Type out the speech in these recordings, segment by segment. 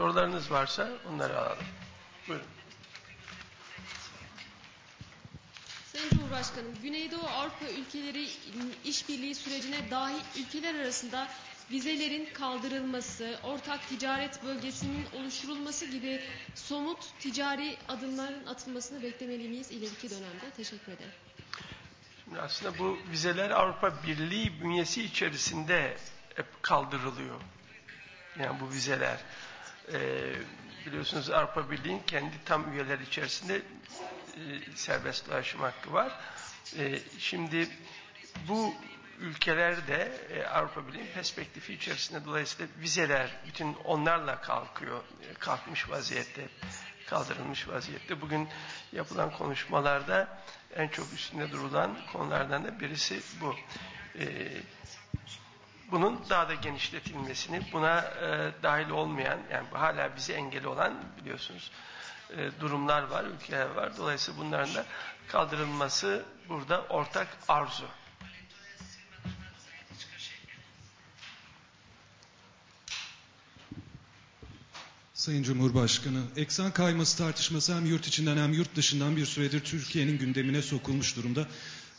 Sorularınız varsa onları alalım. Buyurun. Sayın Cumhurbaşkanım, Güneydoğu Avrupa ülkeleri işbirliği sürecine dahil ülkeler arasında vizelerin kaldırılması, ortak ticaret bölgesinin oluşturulması gibi somut ticari adımların atılmasını beklemeli miyiz ileriki dönemde? Teşekkür ederim. Şimdi aslında bu vizeler Avrupa Birliği bünyesi içerisinde hep kaldırılıyor. Yani bu vizeler. Ee, biliyorsunuz Avrupa Birliği'nin kendi tam üyeler içerisinde e, serbest dolaşım hakkı var. E, şimdi bu ülkelerde e, Avrupa Birliği perspektifi içerisinde dolayısıyla vizeler bütün onlarla kalkıyor, e, kalkmış vaziyette, kaldırılmış vaziyette. Bugün yapılan konuşmalarda en çok üstünde durulan konulardan da birisi bu. E, bunun daha da genişletilmesini, buna e, dahil olmayan, yani hala bize engel olan biliyorsunuz e, durumlar var, ülkeler var. Dolayısıyla bunların da kaldırılması burada ortak arzu. Sayın Cumhurbaşkanı, eksen kayması tartışması hem yurt içinden hem yurt dışından bir süredir Türkiye'nin gündemine sokulmuş durumda.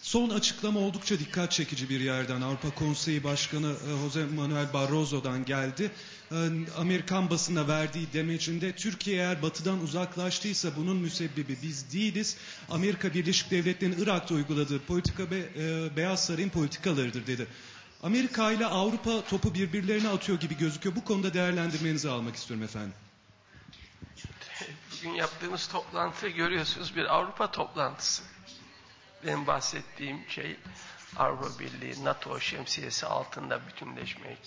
Son açıklama oldukça dikkat çekici bir yerden. Avrupa Konseyi Başkanı e, Jose Manuel Barroso'dan geldi. E, Amerikan basına verdiği demecinde Türkiye eğer batıdan uzaklaştıysa bunun müsebbibi biz değiliz. Amerika Birleşik Devletleri'nin Irak'ta uyguladığı politika be, e, Beyaz Saray'ın politikalarıdır dedi. Amerika ile Avrupa topu birbirlerine atıyor gibi gözüküyor. Bu konuda değerlendirmenizi almak istiyorum efendim. Bugün yaptığımız toplantıyı görüyorsunuz bir Avrupa toplantısı. Benim bahsettiğim şey Avrupa Birliği, NATO şemsiyesi altında bütünleşmek,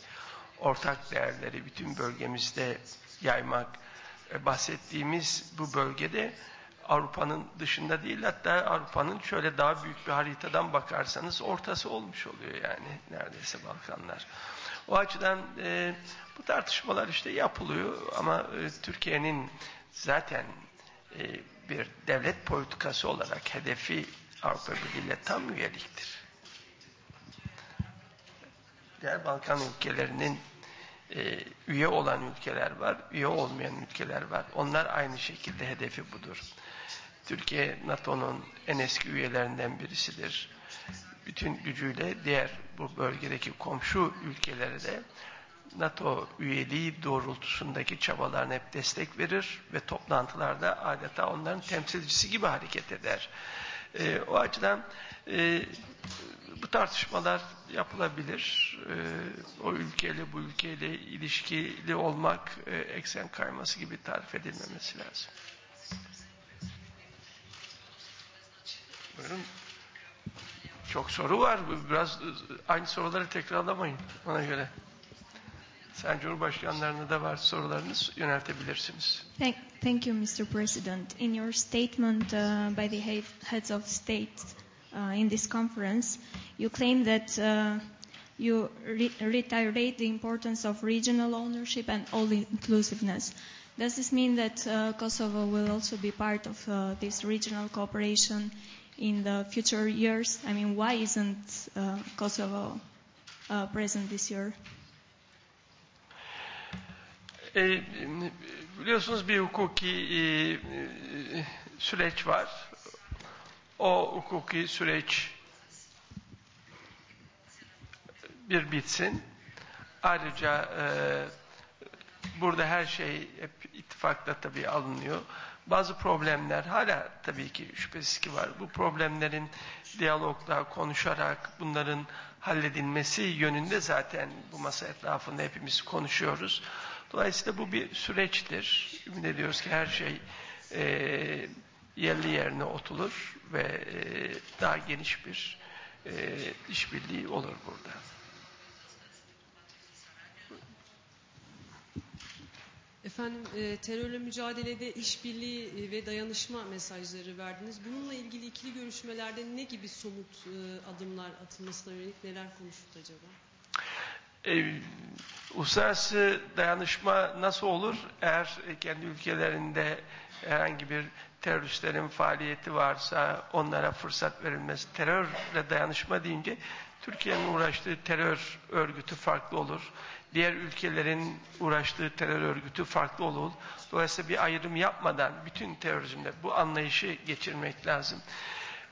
ortak değerleri bütün bölgemizde yaymak. E, bahsettiğimiz bu bölgede Avrupa'nın dışında değil hatta Avrupa'nın şöyle daha büyük bir haritadan bakarsanız ortası olmuş oluyor yani neredeyse Balkanlar. O açıdan e, bu tartışmalar işte yapılıyor ama e, Türkiye'nin zaten e, bir devlet politikası olarak hedefi Avrupa Birliği ile tam üyeliktir. Diğer Balkan ülkelerinin e, üye olan ülkeler var, üye olmayan ülkeler var. Onlar aynı şekilde hedefi budur. Türkiye NATO'nun en eski üyelerinden birisidir. Bütün gücüyle diğer bu bölgedeki komşu ülkelere de NATO üyeliği doğrultusundaki çabalarına hep destek verir ve toplantılarda adeta onların temsilcisi gibi hareket eder. E, o açıdan e, bu tartışmalar yapılabilir. E, o ülkeyle bu ülkeyle ilişkili olmak e, eksen kayması gibi tarif edilmemesi lazım. Buyurun. Çok soru var. Biraz aynı soruları tekrarlamayın ona göre. Sen Cumhurbaşkanlarına da var sorularınız yöneltebilirsiniz. Thank, thank you, Mr. President. In your statement uh, by the heads of state uh, in this conference, you claim that uh, you re reiterate the importance of regional ownership and all inclusiveness. Does this mean that uh, Kosovo will also be part of uh, this regional cooperation in the future years? I mean, why isn't uh, Kosovo present this year? Biliyorsunuz bir hukuki e, e, süreç var. O hukuki süreç bir bitsin. Ayrıca e, burada her şey hep ittifakla tabii alınıyor. Bazı problemler hala tabii ki şüphesiz ki var. Bu problemlerin diyalogla, konuşarak bunların halledilmesi yönünde zaten bu masa etrafında hepimiz konuşuyoruz. Dolayısıyla bu bir süreçtir. Ümit ediyoruz ki her şey e, yerli yerine oturur ve e, daha geniş bir e, işbirliği olur burada. Efendim e, terörle mücadelede işbirliği e, ve dayanışma mesajları verdiniz. Bununla ilgili ikili görüşmelerde ne gibi somut e, adımlar atılmasına yönelik neler konuşuldu acaba? e, uluslararası dayanışma nasıl olur? Eğer kendi ülkelerinde herhangi bir teröristlerin faaliyeti varsa onlara fırsat verilmesi. Terörle dayanışma deyince Türkiye'nin uğraştığı terör örgütü farklı olur. Diğer ülkelerin uğraştığı terör örgütü farklı olur. Dolayısıyla bir ayrım yapmadan bütün terörizmde bu anlayışı geçirmek lazım.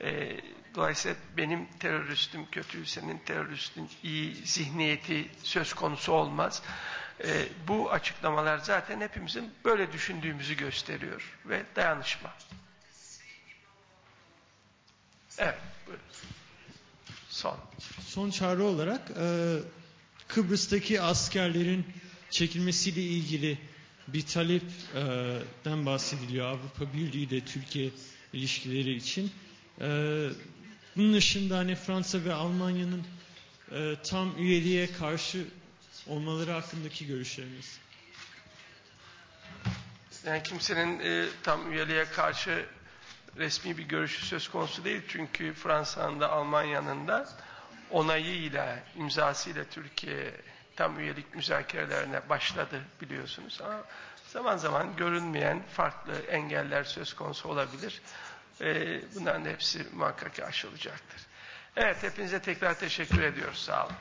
E, dolayısıyla benim teröristim kötü, senin teröristin iyi zihniyeti söz konusu olmaz. E, bu açıklamalar zaten hepimizin böyle düşündüğümüzü gösteriyor ve dayanışma. Evet, buyurun. Son. Son çağrı olarak e, Kıbrıs'taki askerlerin çekilmesiyle ilgili bir talepten bahsediliyor Avrupa Birliği ile Türkiye ilişkileri için. E, bunun dışında hani Fransa ve Almanya'nın e, tam üyeliğe karşı olmaları hakkındaki görüşleriniz. Yani kimsenin e, tam üyeliğe karşı resmi bir görüşü söz konusu değil. Çünkü Fransa'nın da Almanya'nın da onayıyla, imzasıyla Türkiye tam üyelik müzakerelerine başladı biliyorsunuz. Ama zaman zaman görünmeyen farklı engeller söz konusu olabilir. E, bunların hepsi muhakkak aşılacaktır. Evet, hepinize tekrar teşekkür ediyoruz. Sağ olun.